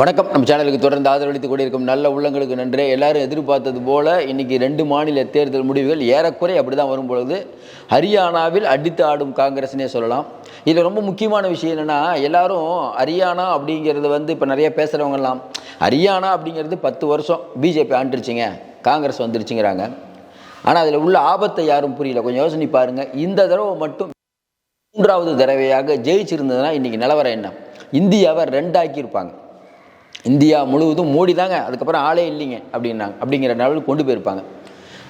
வணக்கம். நம்ம சேனலுக்கு தொடர்ந்து ஆதரவளித்துக் கொண்டிருக்கும் நல்ல உள்ளங்களுக்கு நன்றி. எல்லாரும் எதிர்பார்த்தது போல இன்னைக்கு ரெண்டு மாநில தேர்தல் முடிவுகள் ஏறக்குறை அப்படி தான் வரும்பொழுது ஹரியானாவில் அடித்து ஆடும் காங்கிரஸ்னே சொல்லலாம். இதில் ரொம்ப முக்கியமான விஷயம் என்னென்னா எல்லாரும் ஹரியானா அப்படிங்கிறது வந்து இப்போ நிறைய பேசுகிறவங்கலாம் ஹரியானா அப்படிங்கிறது பத்து வருஷம் பிஜேபி ஆண்டுருச்சிங்க காங்கிரஸ் வந்துருச்சுங்கிறாங்க. ஆனால் அதில் உள்ள ஆபத்தை யாரும் புரியல. கொஞ்சம் யோசனை பாருங்கள் இந்த தடவை மட்டும் மூன்றாவது தடவையாக ஜெயிச்சிருந்ததுன்னா இன்றைக்கி நிலவரம் என்ன? இந்தியாவை ரெண்டாக்கியிருப்பாங்க. இந்தியா முழுவதும் மோடி தாங்க அதுக்கப்புறம் ஆளே இல்லைங்க அப்படின்னாங்க. அப்படிங்கிற லெவலுக்கு கொண்டு போயிருப்பாங்க.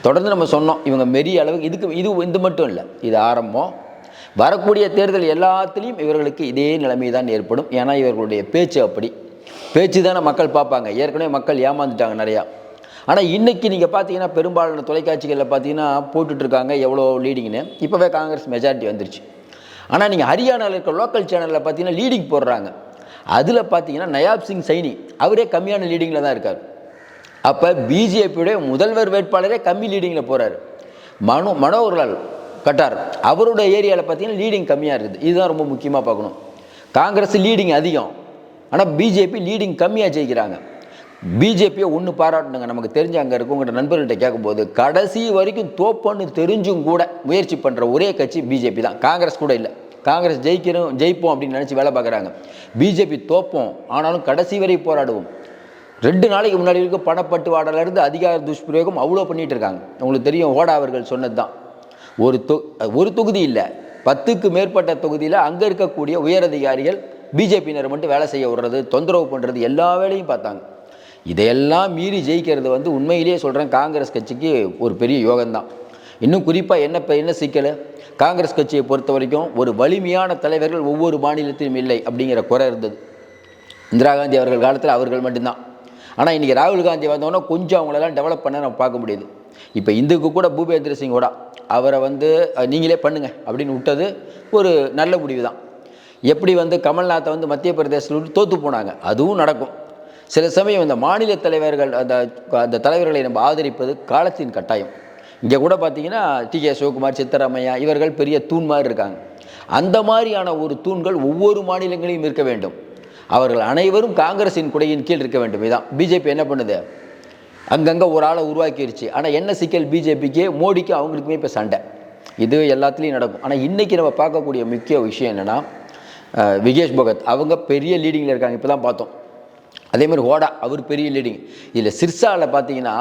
தொடர்ந்து நம்ம சொன்னோம் இவங்க மெரிய அளவுக்கு இதுக்கு இது இது மட்டும் இல்லை இது ஆரம்பம். வரக்கூடிய தேர்தல் எல்லாத்துலேயும் இவர்களுக்கு இதே நிலைமை தான் ஏற்படும். ஏன்னா இவர்களுடைய பேச்சு அப்படி. பேச்சு தானே மக்கள் பார்ப்பாங்க. ஏற்கனவே மக்கள் ஏமாந்துட்டாங்க நிறையா. ஆனால் இன்றைக்கி நீங்கள் பார்த்தீங்கன்னா பெரும்பாலான தொலைக்காட்சிகளில் பார்த்தீங்கன்னா போட்டுட்ருக்காங்க எவ்வளோ லீடிங்னு இப்போவே காங்கிரஸ் மெஜாரிட்டி வந்துருச்சு. ஆனால் நீங்கள் ஹரியானாவில் இருக்க லோக்கல் சேனலில் பார்த்தீங்கன்னா லீடிங் போடுறாங்க. அதில் பார்த்தீங்கன்னா நயாப் சிங் சைனி அவரே கம்மியான லீடிங்கில் தான் இருக்கார். அப்போ பிஜேபியுடைய முதல்வர் வேட்பாளரே கம்மி லீடிங்கில் போகிறார் மனோ மனோகர்லால் கட்டார். அவருடைய ஏரியாவில் பார்த்தீங்கன்னா லீடிங் கம்மியாக இருக்குது. இதுதான் ரொம்ப முக்கியமாக பார்க்கணும். காங்கிரஸ் லீடிங் அதிகம். ஆனால் பிஜேபி லீடிங் கம்மியாக ஜெயிக்கிறாங்க. பிஜேபியை ஒன்று பாராட்டணுங்க. நமக்கு தெரிஞ்ச அங்கே இருக்கவங்க நண்பர்கள்ட்ட கேட்கும்போது கடைசி வரைக்கும் தோப்பன்னு தெரிஞ்சும் கூட முயற்சி பண்ணுற ஒரே கட்சி பிஜேபி தான். காங்கிரஸ் கூட இல்லை. காங்கிரஸ் ஜெயிக்கிறோம் ஜெயிப்போம் அப்படின்னு நினச்சி வேலை பார்க்குறாங்க. பிஜேபி தோப்போம் ஆனாலும் கடைசி வரை போராடுவோம். ரெண்டு நாளைக்கு முன்னாடி இருக்க பணப்பட்டுவாடலேருந்து அதிகார துஷ்பிரயோகம் அவ்வளோ பண்ணிட்டு இருக்காங்க. உங்களுக்கு தெரியும் ஓடா அவர்கள் சொன்னது தான் ஒரு தொ ஒரு தொகுதி இல்லை பத்துக்கு மேற்பட்ட தொகுதியில் அங்கே இருக்கக்கூடிய உயரதிகாரிகள் பிஜேபியினர் மட்டும் வேலை செய்ய விடுறது தொந்தரவு பண்ணுறது எல்லா வேலையும் பார்த்தாங்க. இதையெல்லாம் மீறி ஜெயிக்கிறது வந்து உண்மையிலேயே சொல்கிறேன் காங்கிரஸ் கட்சிக்கு ஒரு பெரிய யோகம்தான். இன்னும் குறிப்பாக என்ன இப்போ என்ன சிக்கல்? காங்கிரஸ் கட்சியை பொறுத்த வரைக்கும் ஒரு வலிமையான தலைவர்கள் ஒவ்வொரு மாநிலத்திலும் இல்லை அப்படிங்கிற குறை இருந்தது. இந்திரா காந்தி அவர்கள் காலத்தில் அவர்கள் மட்டும்தான். ஆனால் இன்றைக்கி ராகுல் காந்தி வந்தோன்னா கொஞ்சம் அவங்களெல்லாம் டெவலப் பண்ண நம்ம பார்க்க முடியுது. இப்போ இந்துக்கு கூட பூபேந்திர சிங் கூட அவரை வந்து நீங்களே பண்ணுங்கள் அப்படின்னு விட்டது ஒரு நல்ல முடிவு தான். எப்படி வந்து கமல்நாத்தை வந்து மத்திய பிரதேசத்தில் விட்டு தோற்று போனாங்க அதுவும் நடக்கும். சில சமயம் இந்த மாநில தலைவர்கள் அந்த அந்த தலைவர்களை நம்ம ஆதரிப்பது காலத்தின் கட்டாயம். இங்கே கூட பார்த்தீங்கன்னா டி கே சிவகுமார் சித்தராமையா இவர்கள் பெரிய தூண் மாதிரி இருக்காங்க. அந்த மாதிரியான ஒரு தூண்கள் ஒவ்வொரு மாநிலங்களிலும் இருக்க வேண்டும். அவர்கள் அனைவரும் காங்கிரஸின் குடையின் கீழ் இருக்க வேண்டும். இதான். பிஜேபி என்ன பண்ணுது? அங்கங்கே ஒரு ஆளை உருவாக்கிருச்சு. ஆனால் என்ன சிக்கல் பிஜேபிக்கு? மோடிக்கு அவங்களுக்குமே இப்போ சண்டை. இது எல்லாத்துலேயும் நடக்கும். ஆனால் இன்றைக்கி நம்ம பார்க்கக்கூடிய முக்கிய விஷயம் என்னென்னா விகேஷ் பகத். அவங்க பெரிய லீடிங்கில் இருக்காங்க. இப்போ தான் பார்த்தோம். அதே மாதிரி ஹோடா அவர் பெரிய லீடிங் இதில் சிர்சாவில் பார்த்தீங்கன்னா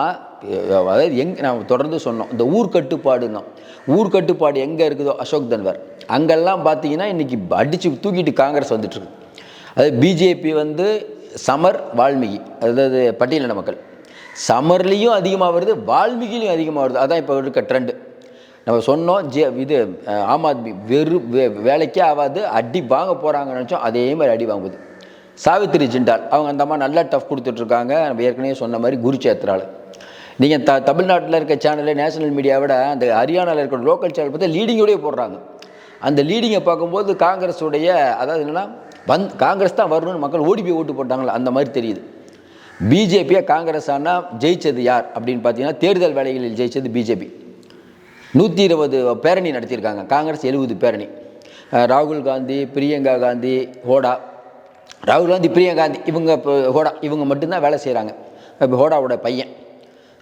அதாவது எங் நான் தொடர்ந்து சொன்னோம் இந்த ஊர் கட்டுப்பாடுன்னா ஊர் கட்டுப்பாடு எங்கே இருக்குதோ அசோக் தன்வர். அங்கெல்லாம் பார்த்தீங்கன்னா இன்றைக்கி அடித்து தூக்கிட்டு காங்கிரஸ் வந்துட்டுருக்கு. அது பிஜேபி வந்து சமர் வால்மீகி அதாவது பட்டியலின மக்கள். சமர்லேயும் அதிகமாக வருது வால்மீகிலையும் அதிகமாக வருது. அதான் இப்போ இருக்க ட்ரெண்டு நம்ம சொன்னோம் ஜே இது ஆம் ஆத்மி வெறும் வே வேலைக்கே ஆகாது அடி வாங்க போகிறாங்கன்னு நினச்சோம் அதே மாதிரி அடி வாங்குது. சாவித்திரி ஜிண்டால் அவங்க அந்த அம்மா நல்லா டஃப் கொடுத்துட்ருக்காங்க. நம்ம ஏற்கனவே சொன்ன மாதிரி குருச்சேத்ரால. நீங்கள் த தமிழ்நாட்டில் இருக்க சேனலு நேஷனல் மீடியாவை விட அந்த ஹரியானாவில் இருக்கிற லோக்கல் சேனல் பார்த்தா லீடிங்கோடய போடுறாங்க. அந்த லீடிங்கை பார்க்கும்போது காங்கிரஸுடைய அதாவது என்னென்னா வந் காங்கிரஸ் தான் வரணும்னு மக்கள் ஓடி போய் ஓட்டு போட்டாங்களா? அந்த மாதிரி தெரியுது. பிஜேபியை காங்கிரஸ் ஆனால் ஜெயிச்சது யார்? அப்படின்னு பார்த்தீங்கன்னா தேர்தல் வேலைகளில் ஜெயிச்சது பிஜேபி நூற்றி இருபது பேரணி நடத்தியிருக்காங்க. காங்கிரஸ் எழுபது பேரணி. ராகுல் காந்தி பிரியங்கா காந்தி ஹோடா. ராகுல் காந்தி பிரியங்கா காந்தி இவங்க இப்போ ஹோடா இவங்க மட்டும்தான் வேலை செய்கிறாங்க இப்போ ஹோடாவோட பையன்.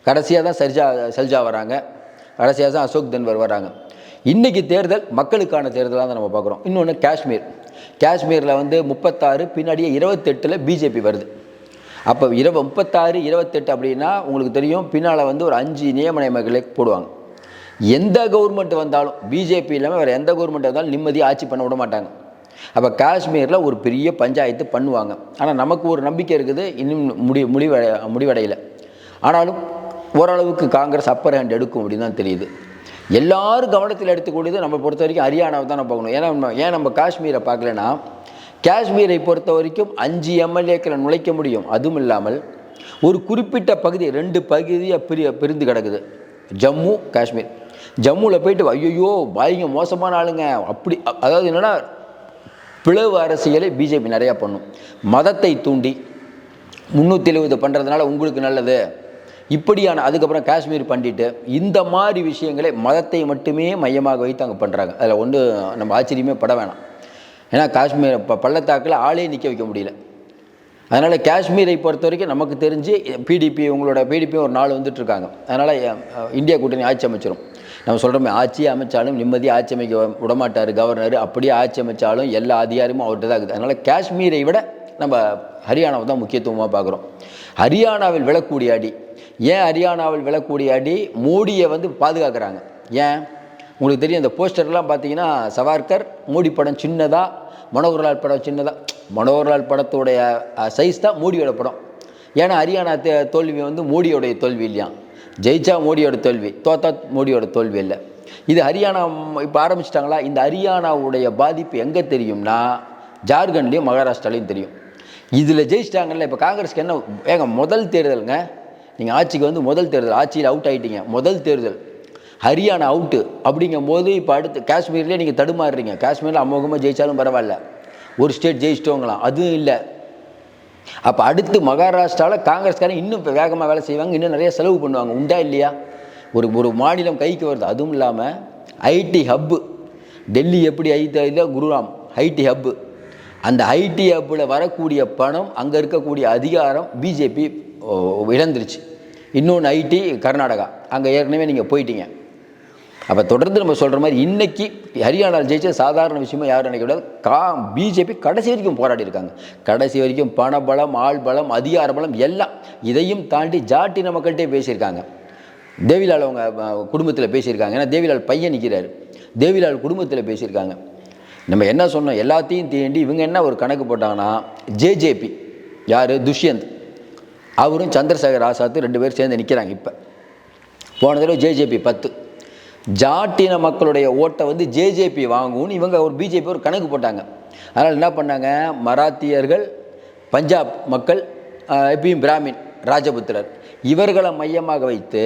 கடைசியாக தான் சர்ஜா சல்ஜா வராங்க. கடைசியாக தான் அசோக் தன்வர் வராங்க. இன்றைக்கி தேர்தல் மக்களுக்கான தேர்தலாக தான் நம்ம பார்க்குறோம் இன்னொன்று காஷ்மீர். காஷ்மீரில் வந்து முப்பத்தாறு பின்னாடியே இருபத்தெட்டில் பிஜேபி வருது. அப்போ இரவு முப்பத்தாறு இருபத்தெட்டு அப்படின்னா உங்களுக்கு தெரியும் பின்னால் வந்து ஒரு அஞ்சு நியமனங்களை போடுவாங்க. எந்த கவர்மெண்ட் வந்தாலும் பிஜேபி இல்லாமல் வேறு எந்த கவர்மெண்ட் வந்தாலும் நிம்மதியாக ஆட்சி பண்ண விட மாட்டாங்க. அப்போ காஷ்மீரில் ஒரு பெரிய பஞ்சாயத்து பண்ணுவாங்க. ஆனால் நமக்கு ஒரு நம்பிக்கை இருக்குது இன்னும் முடி முடிவடை முடிவடையலை. ஆனாலும் ஓரளவுக்கு காங்கிரஸ் அப்பர் ஹேண்ட் எடுக்கும் அப்படின்னு தான் தெரியுது. எல்லாரும் கவனத்தில் எடுத்துக்கூடியது நம்ம பொறுத்த வரைக்கும் ஹரியானாவை தான் நம்ம பார்க்கணும். ஏன்னா நம்ம ஏன் நம்ம காஷ்மீரை பார்க்கலன்னா காஷ்மீரை பொறுத்த வரைக்கும் அஞ்சு எம்எல்ஏக்களை நுழைக்க முடியும். அதுவும் இல்லாமல் ஒரு குறிப்பிட்ட பகுதி ரெண்டு பகுதியாக பிரி பிரிந்து கிடக்குது. ஜம்மு காஷ்மீர். ஜம்முவில் போயிட்டு ஐயோ பாய்ங்க மோசமான ஆளுங்க. அப்படி அதாவது என்னென்னா பிளவு அரசியலை பிஜேபி நிறையா பண்ணும். மதத்தை தூண்டி முந்நூற்றி எழுபது பண்ணுறதுனால உங்களுக்கு நல்லது. இப்படியான அதுக்கப்புறம் காஷ்மீர் பண்ணிட்டு இந்த மாதிரி விஷயங்களை மதத்தை மட்டுமே மையமாக வைத்து அங்கே பண்ணுறாங்க அதில் ஒன்று நம்ம ஆச்சரியமே பட வேணாம். ஏன்னா காஷ்மீர் இப்போ பள்ளத்தாக்கில் ஆளே நிற்க வைக்க முடியல. அதனால் காஷ்மீரை பொறுத்த வரைக்கும் நமக்கு தெரிஞ்சு பிடிபி உங்களோட பிடிபி ஒரு நாள் வந்துட்டுருக்காங்க அதனால் இந்தியா கூட்டணி ஆட்சி அமைச்சிரும். நம்ம சொல்கிறோமே ஆட்சி அமைச்சாலும் நிம்மதியாக ஆட்சி அமைக்க விடமாட்டார் கவர்னர். அப்படியே ஆட்சி அமைச்சாலும் எல்லா அதிகாரமும் அவர்கிட்ட தான் இருக்குது. அதனால் காஷ்மீரை விட நம்ம ஹரியானாவை தான் முக்கியத்துவமாக பார்க்குறோம். ஹரியானாவில் விழக்கூடிய அடி ஏன் ஹரியானாவில் விழக்கூடிய அடி? மோடியை வந்து பாதுகாக்கிறாங்க. ஏன்? உங்களுக்கு தெரியும் இந்த போஸ்டர்லாம் பார்த்தீங்கன்னா சவார்கர் மோடி படம் சின்னதாக மனோகர்லால் படம் சின்னதாக மனோகர்லால் படத்துடைய சைஸ் தான் மோடியோட படம். ஏன்னா ஹரியானா தோல்வி வந்து மோடியோடைய தோல்வி இல்லையா? ஜெயிச்சா மோடியோட தோல்வி தோத்தா மோடியோட தோல்வி இல்லை. இது ஹரியானா இப்போ ஆரம்பிச்சிட்டாங்களா? இந்த ஹரியானாவுடைய பாதிப்பு எங்கே தெரியும்னா ஜார்க்கண்ட்லேயும் மகாராஷ்டிராலையும் தெரியும். இதில் ஜெயிச்சிட்டாங்கல்ல இப்போ காங்கிரஸ்க்கு என்ன ஏங்க முதல் தேர்தலுங்க? நீங்கள் ஆட்சிக்கு வந்து முதல் தேர்தல் ஆட்சியில் அவுட் ஆகிட்டீங்க முதல் தேர்தல். ஹரியானா அவுட்டு அப்படிங்கும்போது இப்போ அடுத்து காஷ்மீர்லேயே நீங்கள் தடுமாறுறீங்க. காஷ்மீரில் அமோகமாக ஜெயிச்சாலும் பரவாயில்ல. ஒரு ஸ்டேட் ஜெயிச்சிட்டோங்களாம் அதுவும் இல்லை. அப்போ அடுத்து மகாராஷ்டிராவில் காங்கிரஸ்காரன் இன்னும் இப்போ வேகமாக வேலை செய்வாங்க இன்னும் நிறைய செலவு பண்ணுவாங்க. உண்டா இல்லையா? ஒரு ஒரு மாநிலம் கைக்கு வருது. அதுவும் இல்லாமல் ஐடி ஹப்பு டெல்லி எப்படி ஐடி இல்லை குருராம் ஐடி ஹப்பு அந்த ஐடி ஹப்பில் வரக்கூடிய பணம் அங்கே இருக்கக்கூடிய அதிகாரம் பிஜேபி இழந்துருச்சு. இன்னொன்று ஐடி கர்நாடகா. அங்கே ஏற்கனவே நீங்கள் போயிட்டீங்க. அப்போ தொடர்ந்து நம்ம சொல்கிற மாதிரி இன்றைக்கி ஹரியானாவில் ஜெயிச்ச சாதாரண விஷயமா யாரும் நினைக்கக்கூடாது கா பிஜேபி கடைசி வரைக்கும் போராடி இருக்காங்க. கடைசி வரைக்கும் பண பலம் ஆள் பலம் அதிகார பலம் எல்லாம் இதையும் தாண்டி ஜாட்டின மக்கள்கிட்டே பேசியிருக்காங்க. தேவிலால் அவங்க குடும்பத்தில் பேசியிருக்காங்க. ஏன்னா தேவிலால் பையன் நிற்கிறார் தேவிலால் குடும்பத்தில் பேசியிருக்காங்க. நம்ம என்ன சொன்னோம்? எல்லாத்தையும் தீண்டி இவங்க என்ன ஒரு கணக்கு போட்டாங்கன்னா ஜேஜேபி யார்? துஷ்யந்த். அவரும் சந்திரசேகர் ஆசாத்து ரெண்டு பேரும் சேர்ந்து நிற்கிறாங்க இப்போ. போன தடவை ஜேஜேபி பத்து. ஜாட்டின மக்களுடைய ஓட்டை வந்து ஜேஜேபி வாங்கும்னு இவங்க ஒரு பிஜேபி ஒரு கணக்கு போட்டாங்க. அதனால் என்ன பண்ணாங்க? மராத்தியர்கள் பஞ்சாப் மக்கள் எப்பயும் பிராமின் ராஜபுத்திரர். இவர்களை மையமாக வைத்து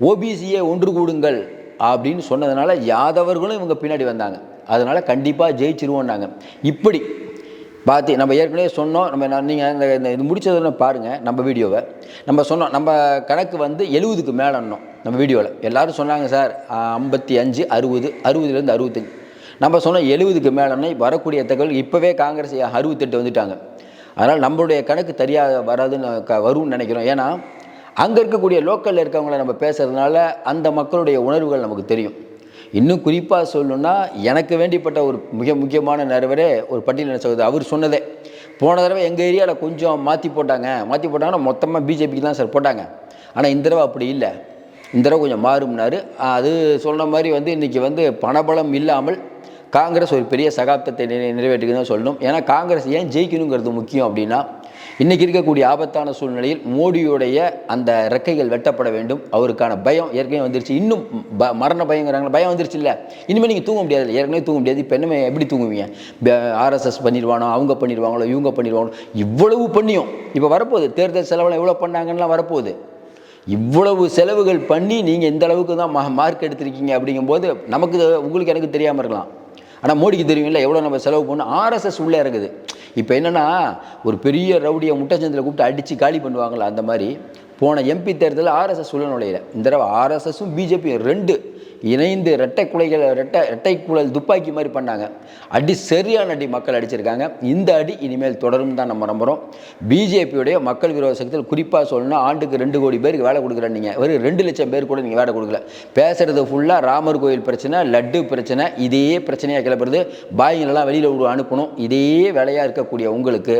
ஓபிசியை ஒன்று கூடுங்கள் அப்படின்னு சொன்னதுனால யாதவர்களும் இவங்க பின்னாடி வந்தாங்க. அதனால் கண்டிப்பாக ஜெயிச்சிருவோன்னாங்க இப்படி பார்த்து நம்ம ஏற்கனவே சொன்னோம் நம்ம நான் நீங்கள் இந்த இது முடித்ததுன்னு பாருங்கள் நம்ம வீடியோவை. நம்ம சொன்னோம் நம்ம கணக்கு வந்து எழுபதுக்கு மேலன்னோம் நம்ம வீடியோவில் எல்லோரும் சொன்னாங்க சார் ஐம்பத்தி அஞ்சு அறுபது அறுபதுலேருந்து அறுபத்தஞ்சு. நம்ம சொன்னோம் எழுபதுக்கு மேலன்னு வரக்கூடிய தகவல் இப்போவே காங்கிரஸ் அறுபத்தெட்டு வந்துட்டாங்க. அதனால் நம்மளுடைய கணக்கு தெரியாத வராதுன்னு க வரும்னு நினைக்கிறோம். ஏன்னா அங்கே இருக்கக்கூடிய லோக்கலில் இருக்கவங்கள நம்ம பேசுகிறதுனால அந்த மக்களுடைய உணர்வுகள் நமக்கு தெரியும். இன்னும் குறிப்பாக சொல்லணும்னா எனக்கு வேண்டிப்பட்ட ஒரு மிக முக்கியமான நிறுவரே ஒரு பட்டியல் சகோதரர். அவர் சொன்னதே. போன தடவை எங்கள் ஏரியாவில் கொஞ்சம் மாற்றி போட்டாங்க. மாற்றி போட்டாங்கன்னா மொத்தமாக பிஜேபிக்கு தான் சார் போட்டாங்க. ஆனால் இந்த தடவை அப்படி இல்லை. இந்த தடவை கொஞ்சம் மாறும்னாரு. அது சொன்ன மாதிரி வந்து இன்றைக்கி வந்து பணபலம் இல்லாமல் காங்கிரஸ் ஒரு பெரிய சகாப்தத்தை நிறை நிறைவேற்றுக்குன்னு சொல்லணும். ஏன்னா காங்கிரஸ் ஏன் ஜெயிக்கணுங்கிறது முக்கியம் அப்படின்னா இன்றைக்கி இருக்கக்கூடிய ஆபத்தான சூழ்நிலையில் மோடியுடைய அந்த ரெக்கைகள் வெட்டப்பட வேண்டும். அவருக்கான பயம் ஏற்கனவே வந்துருச்சு. இன்னும் ப மரண பயங்கிறாங்களா பயம் வந்துருச்சு இல்லை. இனிமேல் நீங்கள் தூங்க முடியாது ஏற்கனவே தூங்க முடியாது. இப்போ என்னமே எப்படி தூங்குவீங்க? ஆர்எஸ்எஸ் பண்ணிடுவானோ அவங்க பண்ணிடுவாங்களோ இவங்க பண்ணிடுவாங்களோ இவ்வளவு பண்ணியும். இப்போ வரப்போகுது. தேர்தல் செலவெல்லாம் எவ்வளோ பண்ணாங்கன்னுலாம் வரப்போகுது. இவ்வளவு செலவுகள் பண்ணி நீங்கள் இந்த அளவுக்கு தான் மா மார்க் எடுத்திருக்கீங்க அப்படிங்கும்போது நமக்கு உங்களுக்கு எனக்கு தெரியாமல் இருக்கலாம். ஆனால் மோடிக்கு தெரியும்ல எவ்வளோ நம்ம செலவு பண்ணணும்? ஆர்எஸ்எஸ் உள்ளே இருக்குது இப்போ என்னென்னா ஒரு பெரிய ரவுடியை முட்டச்சந்தில் கூப்பிட்டு அடித்து காலி பண்ணுவாங்களா அந்த மாதிரி. போன எம்பி தேர்தலில் ஆர்எஸ்எஸ் உள்ள நுழையில இந்த தடவை ஆர்எஸ்எஸும் பிஜேபியும் ரெண்டு இணைந்து ரெட்டை குலைகள் ரெட்டை ரெட்டை குழல் துப்பாக்கி மாதிரி பண்ணாங்க. அடி சரியான அடி மக்கள் அடிச்சிருக்காங்க. இந்த அடி இனிமேல் தொடரும் தான் நம்ம நம்புகிறோம் பிஜேபியுடைய மக்கள் விரோத சக்தியில் குறிப்பாக சொல்லணும்னா ஆண்டுக்கு ரெண்டு கோடி பேருக்கு வேலை கொடுக்குறேன் நீங்கள் வெறும் ரெண்டு லட்சம் பேர் கூட நீங்கள் வேலை கொடுக்கல. பேசுறது ஃபுல்லாக ராமர் கோயில் பிரச்சனை லட்டு பிரச்சனை இதே பிரச்சனையாக கிளப்புறது பாய்ங்களெல்லாம் வெளியில் விடு அனுப்பணும். இதே வேலையாக இருக்கக்கூடிய உங்களுக்கு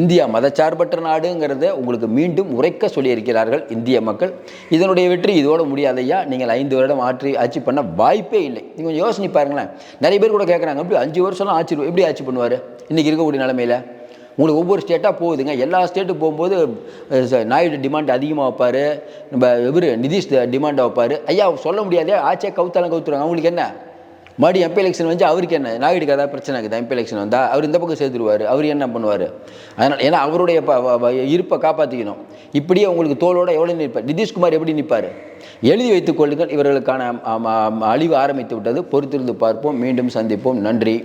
இந்தியா மதச்சார்பற்ற நாடுங்கிறத உங்களுக்கு மீண்டும் உரைக்க செய்கிறார்கள் இந்திய மக்கள். இதனுடைய வெற்றி இதோட முடியாதையா? நீங்கள் ஐந்து வருடம் ஆட்சி ஆட்சி பண்ண வாய்ப்பே இல்லை. நீங்கள் கொஞ்சம் யோசனை பாருங்களேன். நிறைய பேர் கூட கேட்குறாங்க எப்படி அஞ்சு வருஷம்லாம் ஆட்சி எப்படி ஆட்சி பண்ணுவார்? இன்றைக்கி இருக்கக்கூடிய நிலமையில. உங்களுக்கு ஒவ்வொரு ஸ்டேட்டாக போகுதுங்க. எல்லா ஸ்டேட்டுக்கு போகும்போது நாயுடு டிமாண்ட் அதிகமாக வைப்பார். நம்ம இவர் நிதிஷ் டிமாண்டாக வைப்பார். ஐயா சொல்ல முடியாதே? ஆச்சே கவுத்தாலும் கவுத்துருவாங்க. அவங்களுக்கு என்ன? மறுபடியும் எம்பி எலெக்ஷன் வந்து அவருக்கு என்ன? நாயுடுக்கு ஏதாவது பிரச்சனை இருக்குது? எம்பி எலெக்ஷன் வந்தால் அவர் இந்த பக்கம் சேர்த்துருவார் அவர் என்ன பண்ணுவார்? அதனால் ஏன்னா அவருடைய இருப்பை காப்பாற்றிக்கணும் இப்படியே உங்களுக்கு தோளோட எவ்வளோ நிற்பார்? நிதிஷ்குமார் எப்படி நிற்பார்? எழுதி வைத்துக் கொள்ளுங்கள். இவர்களுக்கான அழிவு ஆரம்பித்து விட்டது. பொறுத்திருந்து பார்ப்போம். மீண்டும் சந்திப்போம். நன்றி.